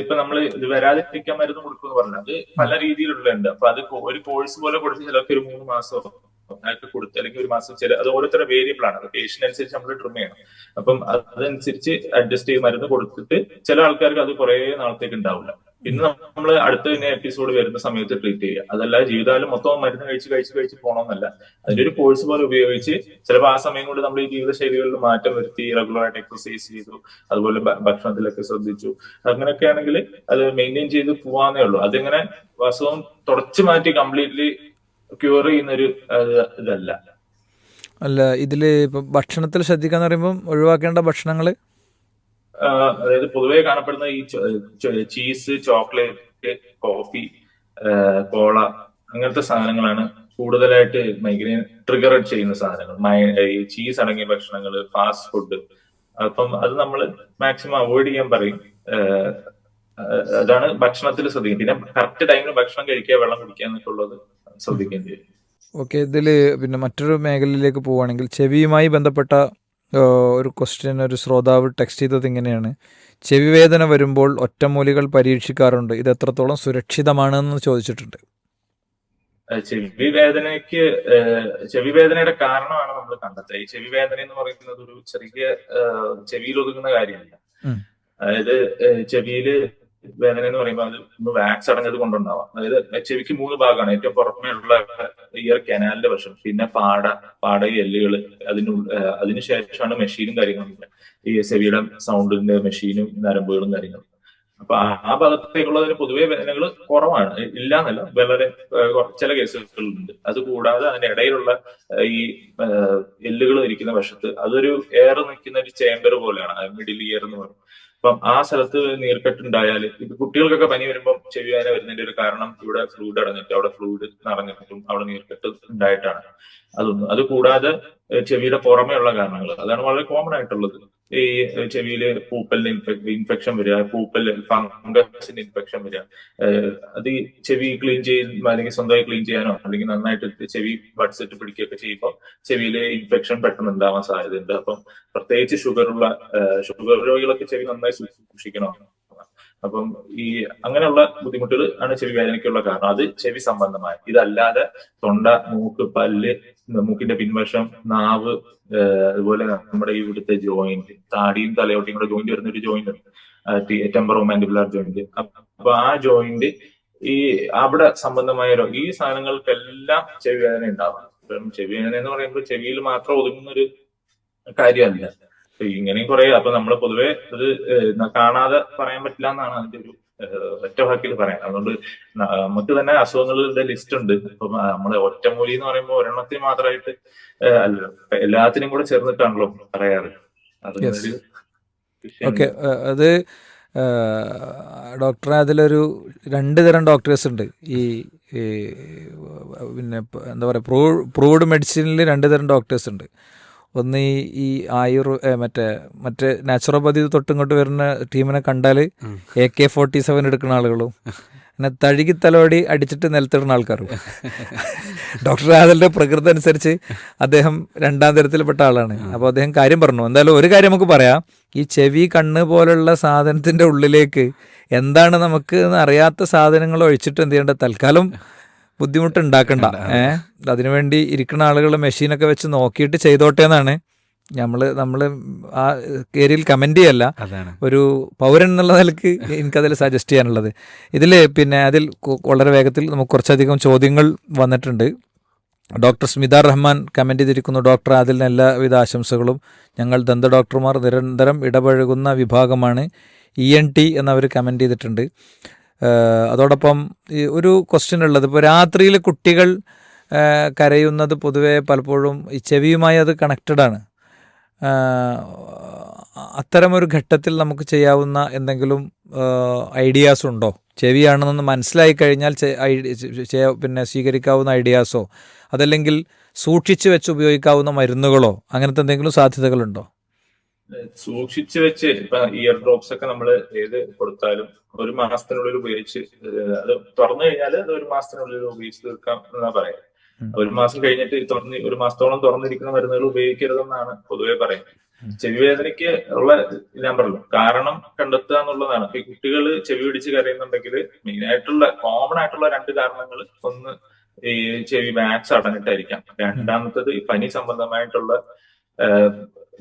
ഇപ്പൊ നമ്മൾ ഇത് വരാതിരിക്കാൻ മരുന്ന് കൊടുക്കുമെന്ന് പറഞ്ഞത് അത് പല രീതിയിലുള്ളുണ്ട് അപ്പൊ അത് ഒരു കോഴ്സ് പോലെ കൊടുത്ത് ചിലർക്ക് ഒരു മൂന്ന് മാസം ഒക്കെ കൊടുത്ത് അല്ലെങ്കിൽ ഒരു മാസം ചില അത് ഓരോരുത്തരുടെ വേരിയബിൾ ആണ്. അത് പേഷ്യന്റ് അനുസരിച്ച് നമ്മൾ ട്രിം ചെയ്യണം. അപ്പം അതനുസരിച്ച് അഡ്ജസ്റ്റ് ചെയ്ത് മരുന്ന് കൊടുത്തിട്ട് ചില ആൾക്കാർക്ക് അത് കുറെ നാളത്തേക്ക് ഉണ്ടാവില്ല. പിന്നെ നമ്മൾ അടുത്ത പിന്നെ എപ്പിസോഡ് വരുന്ന സമയത്ത് ട്രീറ്റ് ചെയ്യുക. അതല്ല ജീവിതകാലം മൊത്തം മരുന്ന് കഴിച്ച് കഴിച്ച് കഴിച്ച് പോകണമെന്നല്ല അതിന്റെ ഒരു കോഴ്സ് പോലെ ഉപയോഗിച്ച് ചിലപ്പോൾ ആ സമയം കൊണ്ട് നമ്മൾ ഈ ജീവിതശൈലികളിൽ മാറ്റം വരുത്തി റെഗുലർ ആയിട്ട് എക്സസൈസ് ചെയ്തു അതുപോലെ ഭക്ഷണത്തിലൊക്കെ ശ്രദ്ധിച്ചു. അങ്ങനെയൊക്കെ ആണെങ്കിൽ അത് മെയിന്റെയിൻ ചെയ്ത് പോവാന്നേ ഉള്ളൂ. അതിങ്ങനെ അസുഖം തുടച്ചു മാറ്റി കംപ്ലീറ്റ്ലി ക്യൂർ ചെയ്യുന്ന ഒരു ഇതല്ല. അല്ല ഇതിൽ ഇപ്പം ഭക്ഷണത്തിൽ ശ്രദ്ധിക്കാന്ന് പറയുമ്പോൾ ഒഴിവാക്കേണ്ട ഭക്ഷണങ്ങൾ അതായത് പൊതുവേ കാണപ്പെടുന്ന ഈ ചീസ് ചോക്ലേറ്റ് കോഫി കോള അങ്ങനത്തെ സാധനങ്ങളാണ് കൂടുതലായിട്ട് മൈഗ്രെയിൻ ട്രിഗർ ചെയ്യുന്ന സാധനങ്ങൾ. ഈ ചീസ് അടങ്ങിയ ഭക്ഷണങ്ങൾ ഫാസ്റ്റ് ഫുഡ് അപ്പം അത് നമ്മൾ മാക്സിമം അവോയ്ഡ് ചെയ്യാൻ പറയും. അതാണ് ഭക്ഷണത്തിൽ ശ്രദ്ധിക്കുക പിന്നെ കറക്റ്റ് ടൈമിൽ ഭക്ഷണം കഴിക്കുക വെള്ളം കുടിക്കുക എന്നൊക്കെയുള്ളത് ശ്രദ്ധിക്കേണ്ടി വരും. ഓക്കെ ഇതിൽ പിന്നെ മറ്റൊരു മേഖലയിലേക്ക് പോവുകയാണെങ്കിൽ ചെവിയുമായി ബന്ധപ്പെട്ട ഒരു ക്വസ്റ്റ്യൻ ഒരു ശ്രോതാവ് ടെക്സ്റ്റ് ചെയ്തത് ഇങ്ങനെയാണ്. ചെവി വേദന വരുമ്പോൾ ഒറ്റമൂലികൾ പരീക്ഷിക്കാറുണ്ട്. ഇത് എത്രത്തോളം സുരക്ഷിതമാണെന്ന് ചോദിച്ചിട്ടുണ്ട്. ചെവി വേദനയ്ക്ക് ചെവി വേദനയുടെ കാരണമാണ് നമ്മൾ കണ്ടെത്തുക. ഈ ചെവി വേദന എന്ന് പറയുന്നത് ഒരു ചെറിയ ചെവിയിൽ ഒതുങ്ങുന്ന കാര്യമല്ല. അതായത് ചെവിയിൽ വേദന എന്ന് പറയുമ്പോൾ അത് ഒന്ന് വാക്സ് അടഞ്ഞത് കൊണ്ടുണ്ടാവാം. അതായത് ചെവിക്ക് മൂന്ന് ഭാഗമാണ്. ഏറ്റവും പുറമേ ഉള്ള ഇയർ കനാലിന്റെ വശം പിന്നെ പാട പാട എല്ലുകൾ അതിന് അതിനുശേഷമാണ് മെഷീനും കാര്യങ്ങളും. ഈ ചെവിയുടെ സൗണ്ടിന്റെ മെഷീനും നരമ്പുകളും കാര്യങ്ങളും. അപ്പൊ ആ- ഭാഗത്തേക്കുള്ളതിന് പൊതുവെ വേദനകൾ കുറവാണ്. ഇല്ല എന്നല്ല വളരെ ചില കേസുകളുണ്ട്. അത് കൂടാതെ അതിന്റെ ഇടയിലുള്ള ഈ എല്ലുകൾ ഇരിക്കുന്ന വശത്ത് അതൊരു എയർ നിൽക്കുന്ന ഒരു ചേംബർ പോലെയാണ്. മിഡിൽ ഇയർ എന്ന് പറയും. അപ്പം ആ സ്ഥലത്ത് നീർക്കെട്ടുണ്ടായാൽ ഇപ്പൊ കുട്ടികൾക്കൊക്കെ പനി വരുമ്പോൾ ചെവി വേദന വരുന്നതിന്റെ ഒരു കാരണം ഇവിടെ ഫ്ലൂയിഡ് അടഞ്ഞിട്ട് അവിടെ ഫ്ലൂയിഡ് നിറഞ്ഞിട്ടും അവിടെ നീർക്കെട്ട് ഉണ്ടായിട്ടാണ്. അതൊന്നും അത് കൂടാതെ ചെവിയുടെ പുറമെയുള്ള കാരണങ്ങൾ. അതാണ് വളരെ കോമൺ ആയിട്ടുള്ളത്. ഈ ചെവിയിൽ പൂപ്പലിന് ഇൻഫെക്ഷൻ വരിക പൂപ്പൽ ഫംഗസിന് ഇൻഫെക്ഷൻ വരിക അത് ചെവി ക്ലീൻ ചെയ്യുന്ന അല്ലെങ്കിൽ സ്വന്തമായി ക്ലീൻ ചെയ്യാനോ അല്ലെങ്കിൽ നന്നായിട്ട് ചെവി ബഡ്സ് പിടിക്കുകയൊക്കെ ചെയ്യുമ്പോൾ ചെവിയിലെ ഇൻഫെക്ഷൻ പെട്ടെന്ന് ഉണ്ടാവാൻ സാധ്യതയുണ്ട്. അപ്പം പ്രത്യേകിച്ച് ഷുഗറുള്ള ഷുഗർ രോഗികളൊക്കെ ചെവി നന്നായി സൂക്ഷിക്കണം? അപ്പം ഈ അങ്ങനെയുള്ള ബുദ്ധിമുട്ടുകൾ ആണ് ചെവി വേദനയ്ക്കുള്ള കാരണം. അത് ചെവി സംബന്ധമായ. ഇതല്ലാതെ തൊണ്ട മൂക്ക് പല്ല് മൂക്കിന്റെ പിൻവശം നാവ് അതുപോലെ നമ്മുടെ ഇവിടുത്തെ ജോയിന്റ് താടിയും തലയോട്ടിയും കൂടെ ജോയിന്റ് വരുന്ന ഒരു ജോയിന്റ് ഉണ്ട്. Temporomandibular joint. അപ്പൊ ആ ജോയിന്റ് ഈ അവിടെ സംബന്ധമായ ഈ സാധനങ്ങൾക്കെല്ലാം ചെവി വേദന ഉണ്ടാവാം. ചെവി വേദന എന്ന് പറയുമ്പോൾ ചെവിയിൽ മാത്രം ഒതുങ്ങുന്ന ഒരു കാര്യമല്ല. ഇങ്ങനെയും കുറെ അപ്പൊ നമ്മൾ പൊതുവെ ഒരു കാണാതെ പറയാൻ പറ്റില്ല എന്നാണ് അതിന്റെ ഒരു ഒറ്റ വാക്കിൽ പറയാൻ. അതുകൊണ്ട് നമുക്ക് തന്നെ അസുഖങ്ങളുടെ ലിസ്റ്റ് ഉണ്ട്. ഇപ്പം നമ്മൾ ഒറ്റമൂലി എന്ന് പറയുമ്പോൾ ഒരെണ്ണത്തിന് മാത്രമായിട്ട് അല്ല എല്ലാത്തിനും കൂടെ ചേർന്നിട്ടാണല്ലോ പറയാറ്. ഓക്കെ അത് ഡോക്ടറെ അതിലൊരു രണ്ട് തരം ഡോക്ടേഴ്സ് ഉണ്ട്. ഈ ഈ, പിന്നെ എന്താ പറയുക പ്രൂ പ്രൂവ്ഡ് മെഡിസിനിൽ രണ്ട് തരം ഡോക്ടേഴ്സ് ഉണ്ട്. ഒന്ന് ഈ ഈ ആയുർ മറ്റേ മറ്റേ നാച്ചുറോപ്പതി തൊട്ടിങ്ങോട്ട് വരുന്ന ടീമിനെ കണ്ടാൽ എ കെ ഫോർട്ടി സെവൻ എടുക്കുന്ന ആളുകളും പിന്നെ തഴുകി തലോടി അടിച്ചിട്ട് നിലത്തിടുന്ന ആൾക്കാരും. ഡോക്ടർ ആദലിന്റെ പ്രകൃതി അനുസരിച്ച് അദ്ദേഹം രണ്ടാം തരത്തിൽപ്പെട്ട ആളാണ്. അപ്പോൾ അദ്ദേഹം കാര്യം പറഞ്ഞു. എന്തായാലും ഒരു കാര്യം നമുക്ക് പറയാം. ഈ ചെവി കണ്ണ് പോലുള്ള സാധനത്തിന്റെ ഉള്ളിലേക്ക് എന്താണ് നമുക്ക് അറിയാത്ത സാധനങ്ങൾ ഒഴിച്ചിട്ട് എന്ത് ചെയ്യേണ്ട തൽക്കാലം ബുദ്ധിമുട്ട് ഉണ്ടാക്കണ്ട. ഏഹ്? അതിനുവേണ്ടി ഇരിക്കുന്ന ആളുകൾ മെഷീനൊക്കെ വെച്ച് നോക്കിയിട്ട് ചെയ്തോട്ടെ എന്നാണ്. നമ്മൾ നമ്മൾ ആ ഏരിയയിൽ കമന്റ് ചെയ്യല്ല. ഒരു പൗരൻ എന്നുള്ള നിലയ്ക്ക് എനിക്കതിൽ സജസ്റ്റ് ചെയ്യാനുള്ളത്. ഇതിൽ പിന്നെ അതിൽ വളരെ വേഗത്തിൽ നമുക്ക് കുറച്ചധികം ചോദ്യങ്ങൾ വന്നിട്ടുണ്ട്. ഡോക്ടർ സ്മിത റഹ്മാൻ കമന്റ് ചെയ്തിരിക്കുന്നു ഡോക്ടർ ആദിലിന് എല്ലാവിധ ആശംസകളും. ഞങ്ങൾ ദന്ത ഡോക്ടർമാർ നിരന്തരം ഇടപഴകുന്ന വിഭാഗമാണ്. ഇ എൻ ടി എന്നവർ കമന്റ് ചെയ്തിട്ടുണ്ട്. അതോടൊപ്പം ഈ ഒരു ക്വസ്റ്റ്യൻ ഉള്ളത്. ഇപ്പോൾ രാത്രിയിൽ കുട്ടികൾ കരയുന്നത് പൊതുവെ പലപ്പോഴും ഈ ചെവിയുമായി അത് കണക്റ്റഡ് ആണ്. അത്തരമൊരു ഘട്ടത്തിൽ നമുക്ക് ചെയ്യാവുന്ന എന്തെങ്കിലും ഐഡിയാസ് ഉണ്ടോ? ചെവിയാണെന്നൊന്ന് മനസ്സിലായി കഴിഞ്ഞാൽ പിന്നെ സ്വീകരിക്കാവുന്ന ഐഡിയാസോ അതല്ലെങ്കിൽ സൂക്ഷിച്ചു വെച്ച് ഉപയോഗിക്കാവുന്ന മരുന്നുകളോ? അങ്ങനത്തെ എന്തെങ്കിലും സാധ്യതകളുണ്ടോ? സൂക്ഷിച്ചു വെച്ച് ഇപ്പൊ ഇയർ ഡ്രോപ്സ് ഒക്കെ നമ്മൾ ഏത് കൊടുത്താലും ഒരു മാസത്തിനുള്ളിൽ ഉപയോഗിച്ച് അത് തുറന്നു കഴിഞ്ഞാൽ അത് ഒരു മാസത്തിനുള്ളിൽ ഉപയോഗിച്ച് തീർക്കാം എന്നാ പറയാം. ഒരു മാസം കഴിഞ്ഞിട്ട് തുറന്ന് ഒരു മാസത്തോളം തുറന്നിരിക്കുന്ന മരുന്നുകൾ ഉപയോഗിക്കരുതെന്നാണ് പൊതുവെ പറയുന്നത്. ചെവി വേദനയ്ക്ക് ഉള്ള ഞാൻ പറഞ്ഞു കാരണം കണ്ടെത്തുക എന്നുള്ളതാണ്. ഈ കുട്ടികൾ ചെവി പിടിച്ച് കരയുന്നുണ്ടെങ്കിൽ മെയിൻ ആയിട്ടുള്ള കോമൺ ആയിട്ടുള്ള രണ്ട് കാരണങ്ങൾ ഒന്ന് ഈ ചെവി വാക്സ് അടഞ്ഞിട്ടായിരിക്കാം. രണ്ടാമത്തത് ഈ പനി സംബന്ധമായിട്ടുള്ള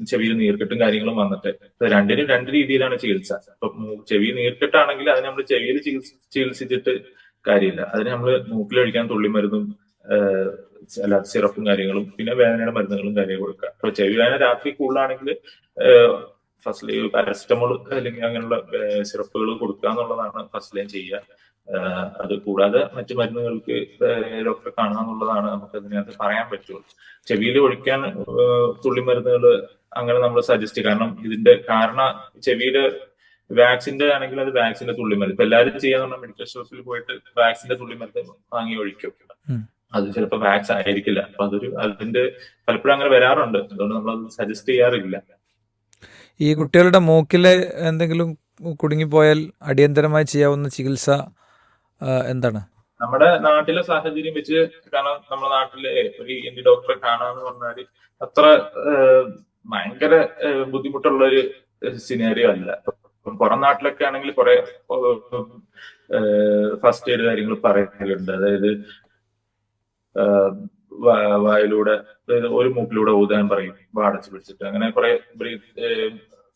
ചെവിയിൽ നീർക്കെട്ടും കാര്യങ്ങളും വന്നിട്ട്. രണ്ടിനും രണ്ട് രീതിയിലാണ് ചികിത്സ. ഇപ്പൊ മൂ- ചെവി നീർക്കെട്ടാണെങ്കിൽ അതിന് നമ്മൾ ചെവിയിൽ ചികിത്സ ചികിത്സിച്ചിട്ട് കാര്യമില്ല. അതിന് നമ്മൾ മൂക്കിലൊഴിക്കാൻ തുള്ളിമരുന്നും അല്ല സിറപ്പും കാര്യങ്ങളും പിന്നെ വേദനയുടെ മരുന്നുകളും കാര്യങ്ങളും കൊടുക്കുക. അപ്പൊ ചെവി വേദന രാത്രി കൂടുതലാണെങ്കിൽ ഫസ്റ്റ് പാരസിറ്റമോൾ അല്ലെങ്കിൽ അങ്ങനെയുള്ള സിറപ്പുകൾ കൊടുക്കുക എന്നുള്ളതാണ് ഫസ്റ്റ് ലൈൻ ചെയ്യുക. അത് കൂടാതെ മറ്റു മരുന്നുകൾക്ക് ഡോക്ടറെ കാണുക എന്നുള്ളതാണ് നമുക്ക് അതിനകത്ത് പറയാൻ പറ്റുള്ളൂ. ചെവിയിൽ ഒഴിക്കാൻ തുള്ളി തുള്ളിമരുന്നുകൾ അങ്ങനെ നമ്മൾ സജസ്റ്റ് കാരണം ഇതിന്റെ കാരണം ചെവിയുടെ വാക്സിന്റെ ആണെങ്കിൽ അത് വാക്സിന്റെ തുള്ളിമരുന്ന് ഇപ്പൊ എല്ലാവരും ചെയ്യാന്ന് മെഡിക്കൽ ഷോപ്പിൽ പോയിട്ട് വാക്സിന്റെ തുള്ളിമരുന്ന് വാങ്ങി ഒഴിക്കും. അത് ചിലപ്പോൾ വാക്സ് ആയിരിക്കില്ല. അപ്പൊ അതൊരു അതിന്റെ പലപ്പോഴും അങ്ങനെ വരാറുണ്ട്. അതുകൊണ്ട് നമ്മൾ സജസ്റ്റ് ചെയ്യാറില്ല. ഈ കുട്ടികളുടെ മൂക്കിലെ എന്തെങ്കിലും കുടുങ്ങിപ്പോയാൽ അടിയന്തരമായി ചെയ്യാവുന്ന ചികിത്സ എന്താണ്? നമ്മുടെ നാട്ടിലെ സാഹചര്യം വെച്ച് കാരണം നമ്മുടെ നാട്ടിലെ ഒരു ഇന്ത്യ ഡോക്ടറെ കാണാന്ന് പറഞ്ഞാൽ അത്ര ഭയങ്കര ബുദ്ധിമുട്ടുള്ള ഒരു സിനാരിയോ അല്ല. പുറം നാട്ടിലൊക്കെ ആണെങ്കിൽ കുറെ ഫസ്റ്റ് എയ്ഡ് കാര്യങ്ങൾ പറയലുണ്ട്. അതായത് വായിലൂടെ ഒരു മൂക്കിലൂടെ ഊതാൻ പറയും വാടച്ച് പിടിച്ചിട്ട്. അങ്ങനെ കുറെ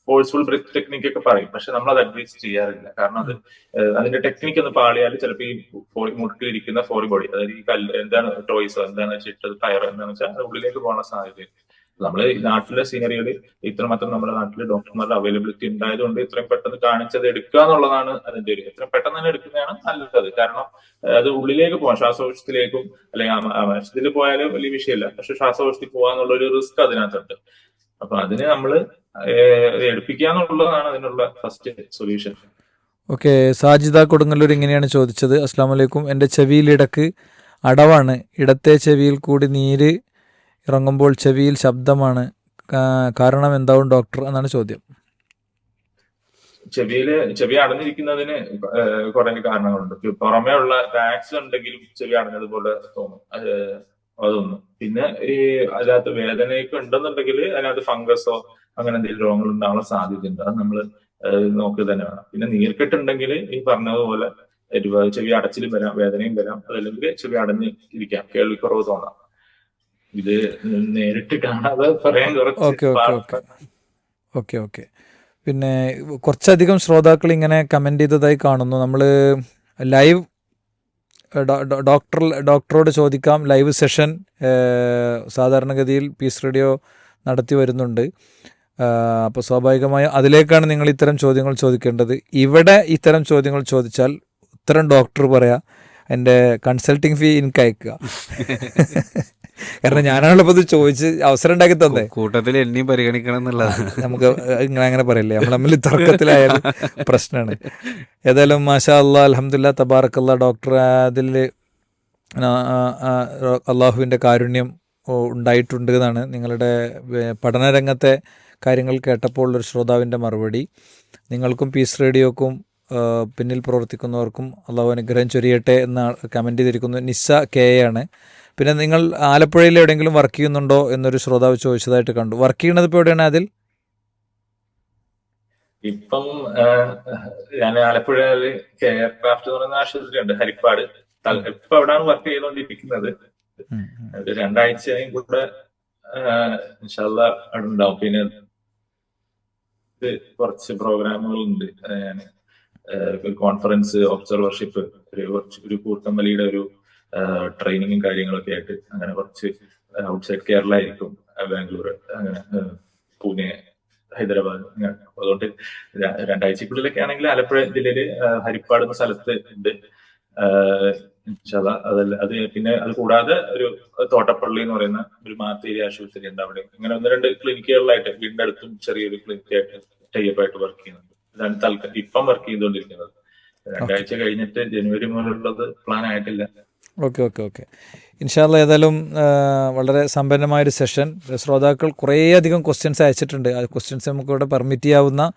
ഫോഴ്സ്ഫുൾ ബ്രീത്ത് ടെക്നിക്ക് ഒക്കെ പറയും. പക്ഷെ നമ്മൾ അത് അഡ്വൈസ് ചെയ്യാറില്ല. കാരണം അത് അതിന്റെ ടെക്നിക്ക് ഒന്ന് പാളിയാൽ ചിലപ്പോൾ ഈ മുട്ടിലിരിക്കുന്ന ഫോറി ബോഡി അതായത് ഈ കല്ല് എന്താണ് ടോയ്സോ എന്താണ് വെച്ചിട്ട് ടയർ എന്താണെന്ന് വെച്ചാൽ ഉള്ളിലേക്ക് പോകാനുള്ള സാധ്യത നമ്മൾ നാട്ടിലെ ഇത്ര ഇത്രമാത്രം നമ്മുടെ നാട്ടിലെ ഡോക്ടർമാരുടെ അവൈലബിലിറ്റി ഉണ്ടായതുകൊണ്ട് ഇത്രയും പെട്ടെന്ന് കാണിച്ചത് എടുക്കുക എന്നുള്ളതാണ് അതിന്റെ ഒരു ഇത്രയും പെട്ടെന്ന് തന്നെ എടുക്കുന്നതാണ് നല്ലത്. കാരണം അത് ഉള്ളിലേക്ക് പോകാം ശ്വാസകോശത്തിലേക്കും അല്ലെങ്കിൽ മനുഷ്യത്തിൽ പോയാലും വലിയ വിഷയമില്ല. പക്ഷെ ശ്വാസകോശത്തിൽ പോകാന്നുള്ള ഒരു റിസ്ക് അതിനകത്തുണ്ട്. അപ്പൊ അതിന് നമ്മൾ എടുപ്പിക്കുക എന്നുള്ളതാണ് അതിനുള്ള first solution okay Sajida Kodungallur ഇങ്ങനെയാണ് ചോദിച്ചത്. അസ്സാം വലൈക്കും എന്റെ ചെവിയിലിടക്ക് അടവാണ്. ഇടത്തെ ചെവിയിൽ കൂടി നീര് ഇറങ്ങുമ്പോൾ ചെവിയിൽ ശബ്ദമാണ് കാരണം എന്താവും ഡോക്ടർ എന്നാണ് ചോദ്യം. ചെവിയിൽ ചെവി അടഞ്ഞിരിക്കുന്നതിന് കുറെ കാരണങ്ങളുണ്ട്. പുറമേ ഉള്ള വാക്സ് ഉണ്ടെങ്കിലും ചെവി അടഞ്ഞതുപോലെ തോന്നും. അത് അതൊന്ന്. പിന്നെ ഈ അതിനകത്ത് വേദനയൊക്കെ ഉണ്ടെന്നുണ്ടെങ്കിൽ അതിനകത്ത് ഫംഗസോ അങ്ങനെ എന്തെങ്കിലും രോഗങ്ങൾ ഉണ്ടാവാൻ സാധ്യതയുണ്ട്. അത് നമ്മൾ നോക്കുക തന്നെ വേണം. പിന്നെ നീർക്കെട്ടുണ്ടെങ്കിൽ ഈ പറഞ്ഞതുപോലെ ചെവി അടച്ചിലും വരാം വേദനയും വരാം. അതല്ലെങ്കിൽ ചെവി അടഞ്ഞിരിക്കാം. കേൾവിക്കുറവ് തോന്നാം. ഇത് നേരിട്ട് കാണാതെ പറയാൻ ഓക്കെ കുറച്ച് ഓക്കെ പാടാണ്. ഓക്കെ. Okay okay. പിന്നെ കുറച്ചധികം ശ്രോതാക്കൾ ഇങ്ങനെ കമന്റ് ചെയ്തതായി കാണുന്നു. നമ്മൾ ലൈവ് ഡോക്ടർ ഡോക്ടറോട് ചോദിക്കാം. ലൈവ് സെഷൻ സാധാരണഗതിയിൽ പീസ് റേഡിയോ നടത്തി വരുന്നുണ്ട്. അപ്പോൾ സ്വാഭാവികമായും അതിലേക്കാണ് നിങ്ങൾ ഇത്തരം ചോദ്യങ്ങൾ ചോദിക്കേണ്ടത്. ഇവിടെ ഇത്തരം ചോദ്യങ്ങൾ ചോദിച്ചാൽ ഉത്തരം ഡോക്ടർ പറയാം. എന്റെ കൺസൾട്ടിങ് ഫീ എനിക്ക് അയക്കുക കാരണം ഞാനാണല്ലോ ഇപ്പോൾ ഇത് ചോദിച്ച് അവസരം ഉണ്ടാക്കി തന്നെ. കൂട്ടത്തിൽ എന്നെയും പരിഗണിക്കണം എന്നുള്ളതാണ് നമുക്ക് ഇങ്ങനെ അങ്ങനെ പറയില്ലേ? നമ്മൾ തമ്മിൽ തർക്കത്തിലായാലും പ്രശ്നമാണ് ഏതായാലും മാഷാ അള്ളാ അലഹമില്ല തബാറക്കല്ല ഡോക്ടർ അതിൽ അള്ളാഹുവിന്റെ കാരുണ്യം ഉണ്ടായിട്ടുണ്ട് എന്നാണ് നിങ്ങളുടെ പഠനരംഗത്തെ കാര്യങ്ങൾ കേട്ടപ്പോൾ ഒരു ശ്രോതാവിന്റെ മറുപടി. നിങ്ങൾക്കും പീസ് റേഡിയോക്കും പിന്നിൽ പ്രവർത്തിക്കുന്നവർക്കും അള്ളാഹു അനുഗ്രഹം ചൊരിയട്ടെ എന്ന് കമന്റ് ചെയ്തിരിക്കുന്നു. നിസ്സ കെ ആണ്. പിന്നെ നിങ്ങൾ ആലപ്പുഴയിൽ എവിടെയെങ്കിലും വർക്ക് ചെയ്യുന്നുണ്ടോ എന്നൊരു ശ്രോതാവ് ചോദിച്ചതായിട്ട് കണ്ടു. വർക്ക് ചെയ്യണത് ഇപ്പോൾ എവിടെയാണ് അതിൽ? ഇപ്പം ഞാൻ ആലപ്പുഴയിൽ കെയർ ക്രാഫ്റ്റ് എന്ന് പറയുന്ന ആശുപത്രിയുണ്ട് ഹരിപ്പാട്. ഇപ്പൊ എവിടെയാണ് വർക്ക് ചെയ്തുകൊണ്ടിരിക്കുന്നത്. ഒരു രണ്ടാഴ്ചയും കൂടെ ഇൻഷാല്ല അവിടെ ഉണ്ടാവും പിന്നെ കുറച്ച് പ്രോഗ്രാമുകളുണ്ട്. കോൺഫറൻസ് ഒബ്സർവർഷിപ്പ് ഒരു ഒരു കൂട്ടമലിയുടെ ഒരു ട്രെയിനിങ്ങും കാര്യങ്ങളൊക്കെ ആയിട്ട് അങ്ങനെ കുറച്ച് ഔട്ട്സൈഡ് കേരള ആയിരിക്കും ബാംഗ്ലൂർ അങ്ങനെ പൂനെ ഹൈദരാബാദ് അതുകൊണ്ട് രണ്ടാഴ്ചക്കുള്ളിലൊക്കെ ആണെങ്കിൽ ആലപ്പുഴ ജില്ലയിൽ ഹരിപ്പാട് എന്ന സ്ഥലത്ത് ഉണ്ട്. അതല്ല അത് പിന്നെ അത് കൂടാതെ ഒരു തോട്ടപ്പള്ളി എന്ന് പറയുന്ന ഒരു മാത്തേരി ആശുപത്രി ഉണ്ട് അവിടെ. ഇങ്ങനെ ഒന്ന് രണ്ട് ക്ലിനിക്കുകളിലായിട്ട് വീടിന്റെ അടുത്തും ചെറിയൊരു ക്ലിനിക്കായിട്ട് ടൈപ്പായിട്ട് വർക്ക് ചെയ്യുന്നുണ്ട്. ഇതാണ് തൽക്കാലം ഇപ്പം വർക്ക് ചെയ്തുകൊണ്ടിരിക്കുന്നത്. രണ്ടാഴ്ച കഴിഞ്ഞിട്ട് ജനുവരി മുതലുള്ളത് പ്ലാൻ ആയിട്ടില്ല. Okay okay okay. ഇൻഷാല്ല ഏതായാലും വളരെ സമ്പന്നമായൊരു സെഷൻ. ശ്രോതാക്കൾ കുറേയധികം ക്വസ്റ്റ്യൻസ് അയച്ചിട്ടുണ്ട്. ആ ക്വസ്റ്റ്യൻസ് നമുക്ക് ഇവിടെ പെർമിറ്റ് ചെയ്യാവുന്ന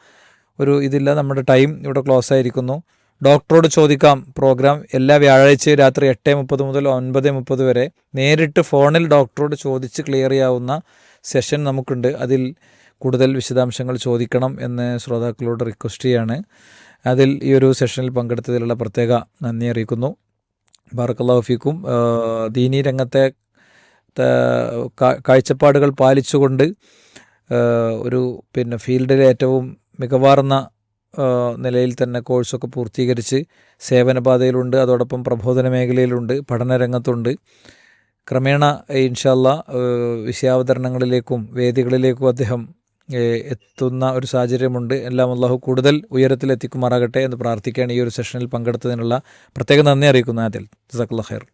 ഒരു ഇതില്ല. നമ്മുടെ ടൈം ഇവിടെ ക്ലോസ് ആയിരിക്കുന്നു. ഡോക്ടറോട് ചോദിക്കാം. പ്രോഗ്രാം എല്ലാ വ്യാഴാഴ്ചയും രാത്രി എട്ട് മുപ്പത് മുതൽ ഒൻപത് മുപ്പത് വരെ നേരിട്ട് ഫോണിൽ ഡോക്ടറോട് ചോദിച്ച് ക്ലിയർ ചെയ്യാവുന്ന സെഷൻ നമുക്കുണ്ട്. അതിൽ കൂടുതൽ വിശദാംശങ്ങൾ ചോദിക്കണം എന്ന് ശ്രോതാക്കളോട് റിക്വസ്റ്റ് ചെയ്യാണ്. അതിൽ ഈ ഒരു സെഷനിൽ പങ്കെടുത്തതിലുള്ള പ്രത്യേക നന്ദി അറിയിക്കുന്നു. ബാറക്കല്ലാഹു ഫീക്കും. ആ, ദീനീ രംഗത്തെ കാഴ്ചപ്പാടുകൾ പാലിച്ചുകൊണ്ട് ഒരു പിന്നെ ഫീൽഡിലെ ഏറ്റവും മികവാർന്ന നിലയിൽ തന്നെ കോഴ്സൊക്കെ പൂർത്തീകരിച്ച് സേവനപാതയിലുണ്ട്. അതോടൊപ്പം പ്രബോധന മേഖലയിലുണ്ട് പഠനരംഗത്തുണ്ട് ക്രമേണ ഇൻഷല്ല വിഷയാവതരണങ്ങളിലേക്കും വേദികളിലേക്കും അദ്ദേഹം എത്തുന്ന ഒരു സാഹചര്യമുണ്ട്. എല്ലാം അള്ളാഹു കൂടുതൽ ഉയരത്തിലെത്തിക്കുമാറാകട്ടെ എന്ന് പ്രാർത്ഥിക്കുകയാണ് ഈ ഒരു സെഷനിൽ പങ്കെടുത്തതിനുള്ള പ്രത്യേക നന്ദി അറിയിക്കുന്നു അതിൽ ജസാക്കുള്ള ഖൈർ.